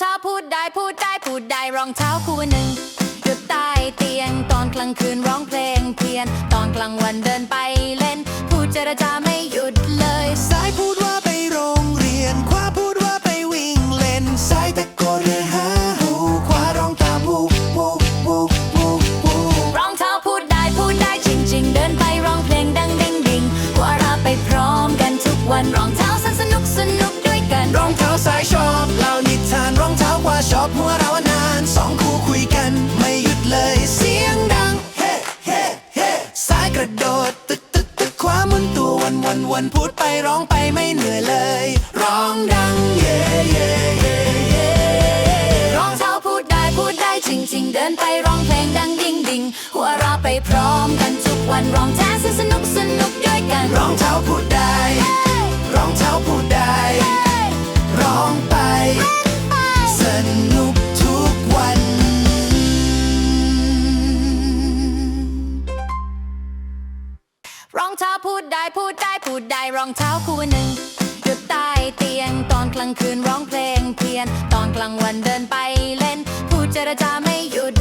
เท้าพูดได้พูดได้พูดได้รองเท้าคู่หนึ่งอยู่ใต้เตียงตอนกลางคืนร้องเพลงเพียน ตอนกลางวันเดินไปเล่น พูดเจรจาไม่หยุด ร้องไปไม่เหนื่อยเลย ร้องดังเย่เย่เย่เย่ร้องเท้าพูดได้พูดได้จริง ๆ เดินไปร้องเพลงดังดิ่งดิ่งหัวเราะไปพร้อมกันทุกวันร้องแท้สนุกสนุกด้วยกัน ร้องเท้าพูดได้ ร้องเท้าพูด รองเท้าพูดได้พูดได้พูดได้รองเท้าคู่หนึ่งอยู่ใต้เตียงตอนกลางคืนร้องเพลงเพียน ตอนกลางวันเดินไปเล่น พูดเจรจาไม่หยุด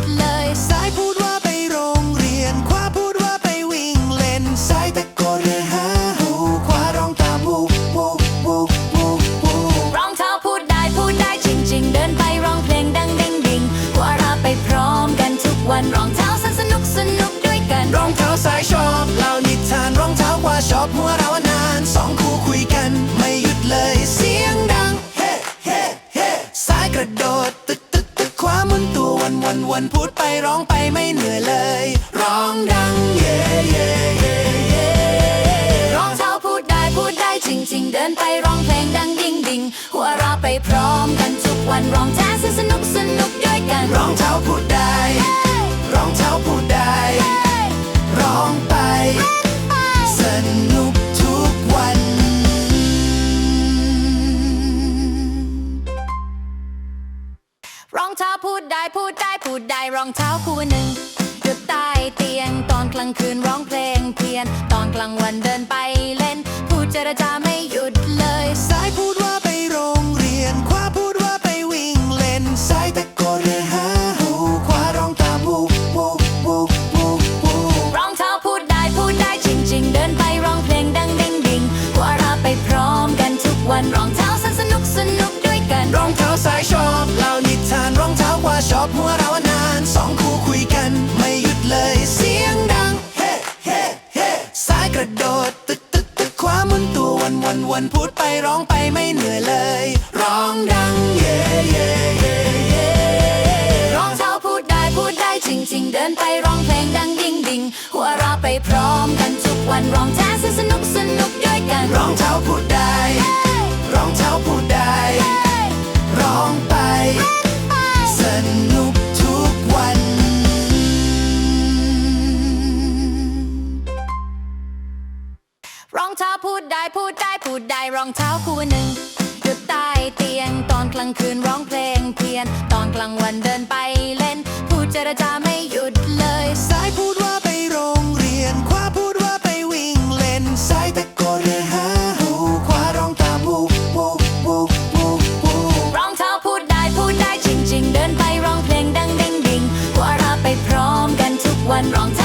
วันพูดไปร้องไปไม่เหนื่อยเลย ร้องดังเย่เย่เย่เย่ร้องเท้าพูดได้พูดได้จริง ๆ เดินไปร้องเพลงดังดิ่งดิ่งหัวเราะไปพร้อมกันทุกวันร้องแท้าสนุกสนุกด้วยกันรอง รองเท้าคู่หนึ่งอยู่ใต้เตียงตอนกลางคืนร้องเพลงเพียน ตอนกลางวันเดินไปเล่น พูดเจรจาไม่หยุดเลยซ้ายพูดว่าไปโรงเรียน ขวาพูดว่าไปวิ่งเล่นซ้ายตะโกนเรียกหาหูขวาร้องตามวูวูวูวูวูรองเท้าพูดได้พูดได้จริง ๆ เดินไปร้องเพลงดังดิ่งดิ่งหัวเราะไปพร้อมกันทุกวันรองเท้าสนุกสนุกด้วยกัน รองเท้าซ้ายชอบเล่านิทานรองเท้าขวาชอบหัวเรา หมุนตัววันวันวันพูดไปร้องไปไม่เหนื่อยเลย ร้องดังเย่เย่เย่เย่ร้องเท้าพูดได้พูดได้จริงจริงเดินไปร้องเพลงดังดิ่งดิ่งหัวเราะไปพร้อมกันทุกวันร้องแท้าสนุกสนุกด้วยกัน ร้องเท้าพูดได้ ร้องเท้าพูด รองเท้าคู่หนึ่งอยู่ใต้เตียงตอนกลางคืนร้องเพลงเพียน ตอนกลางวันเดินไปเล่น พูดเจรจาไม่หยุดเลยซ้ายพูดว่าไปโรงเรียน ขวาพูดว่าไปวิ่งเล่นซ้ายตะโกนเรียกหาหูขวาร้องตามวูวูวูวูวูรองเท้าพูดได้พูดได้จริง ๆ เดินไปร้องเพลงดังดิ่งดิ่งหัวเราะไปพร้อมกันทุกวันรองเท้า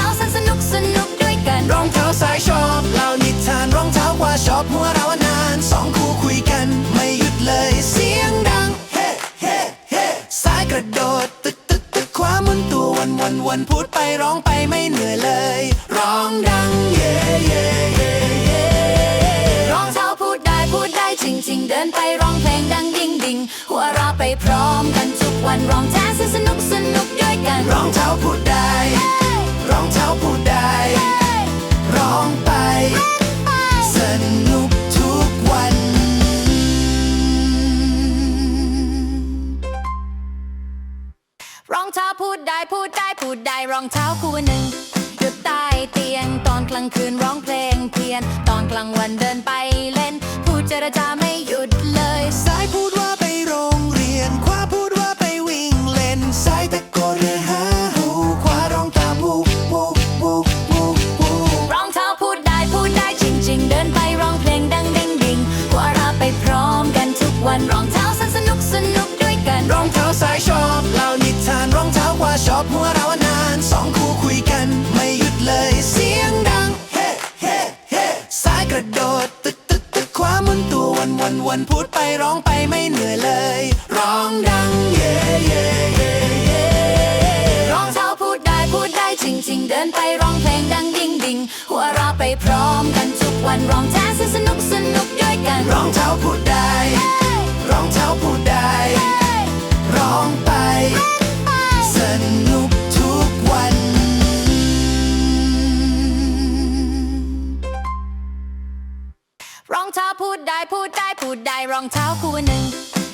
พร้อมกันทุกวันรองเท้าสนุกสนุกด้วยกันรองเท้าพูดได้รองเท้าพูดได้ ร้องไป สนุกทุกวัน รองเท้าพูดได้พูดได้พูดได้รองเท้าคู่หนึ่งอยู่ใต้เตียงตอนกลางคืนร้องเพลงเพียน ตอนกลางวันเดินไปเล่น พูดเจรจา นไปร้องเพลงดังดิ่งดิ่งหัวเราะไปพร้อมกันทุกวันร้องแจ๊สสนุกสนุกด้วยกันรองเท้าพูดได้รองเท้าพูดได้ ร้องไป สนุกทุกวัน รองเท้าพูดได้พูดได้พูดได้รองเท้าคู่หนึ่ง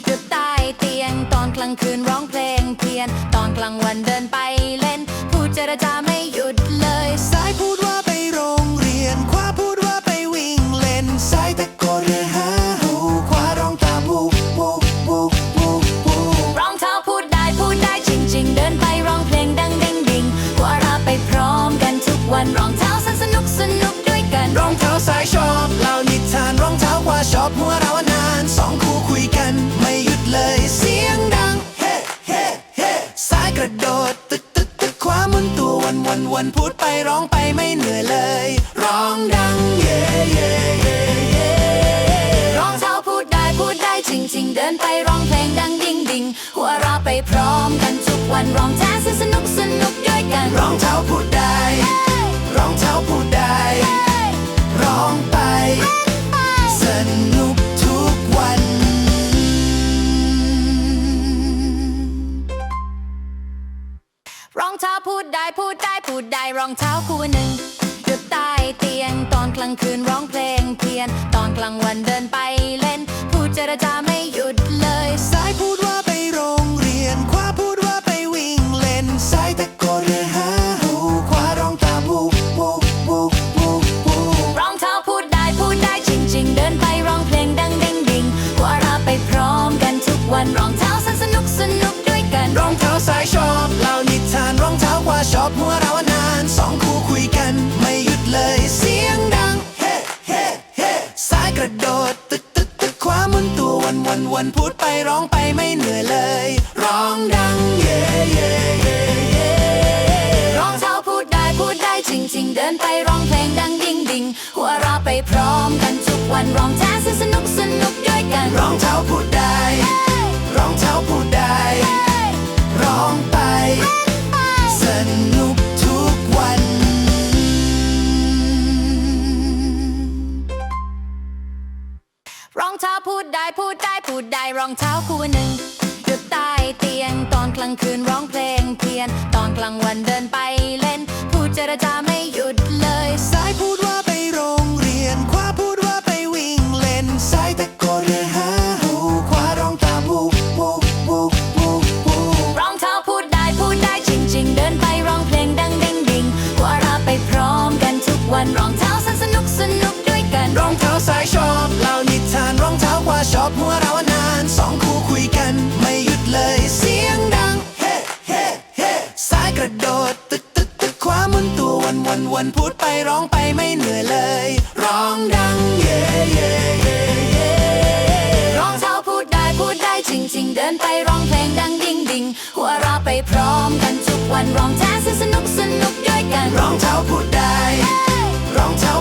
อยู่ใต้เตียงตอนกลางคืนร้องเพลงเพียน ตอนกลางวันเดินไปเล่นพูด เจรจาไม่หยุดเลยซ้ายพูดว่าไปโรงเรียน ขวาพูดว่าไปวิ่งเล่นซ้ายตะโกนเรียกหาหูขวาร้องตามวูวูวูวูวูรองเท้าพูดได้พูดได้จริง ๆ เดินไปร้องเพลงดังดิ่งดิ่งหัวเราะไปพร้อมกันทุกวันรองเท้าสนุกสนุกด้วยกัน รองเท้าซ้ายชอบเล่านิทานรองเท้าขวาชอบหัวเราะนานสองคู่คุยกัน พร้อมกันทุกวันร้องแจ๊สสนุกสนุกด้วยกันรองเท้าพูดได้รองเท้าพูดได้ ร้องไป สนุกทุกวัน รองเท้าพูดได้พูดได้พูดได้รองเท้าคู่หนึ่งอยู่ใต้เตียงตอนกลางคืนร้องเพลงเพียน ตอนกลางวันเดินไปเล่น พูดเจรจาไม่หยุด ร้องไปไม่เหนื่อยเลย ร้องดังเย่เย่เย่เย่รองเท้าพูดได้พูดได้จริง ๆ เดินไปร้องเพลงดังดิ่งดิ่งหัวเราะไปพร้อมกันทุกวันร้องแจ๊ส หนึ่งอยู่ใต้เตียงตอนกลางคืนร้องเพลงเพียน ตอนกลางวันเดินไปเล่น ผู้เจรจา หมุนตัววันวันวันพูดไปร้องไปไม่เหนื่อยเลย ร้องดังเย่เย่เย่เย่ร้องเท้าพูดได้พูดได้จริงจริงเดินไปร้องเพลงดังดิ่งดิ่งหัวเราไปพร้อมกันทุกวันร้องแจ๊สสนุกสนุกด้วยกัน ร้องเท้าพูดได้ ร้องเท้า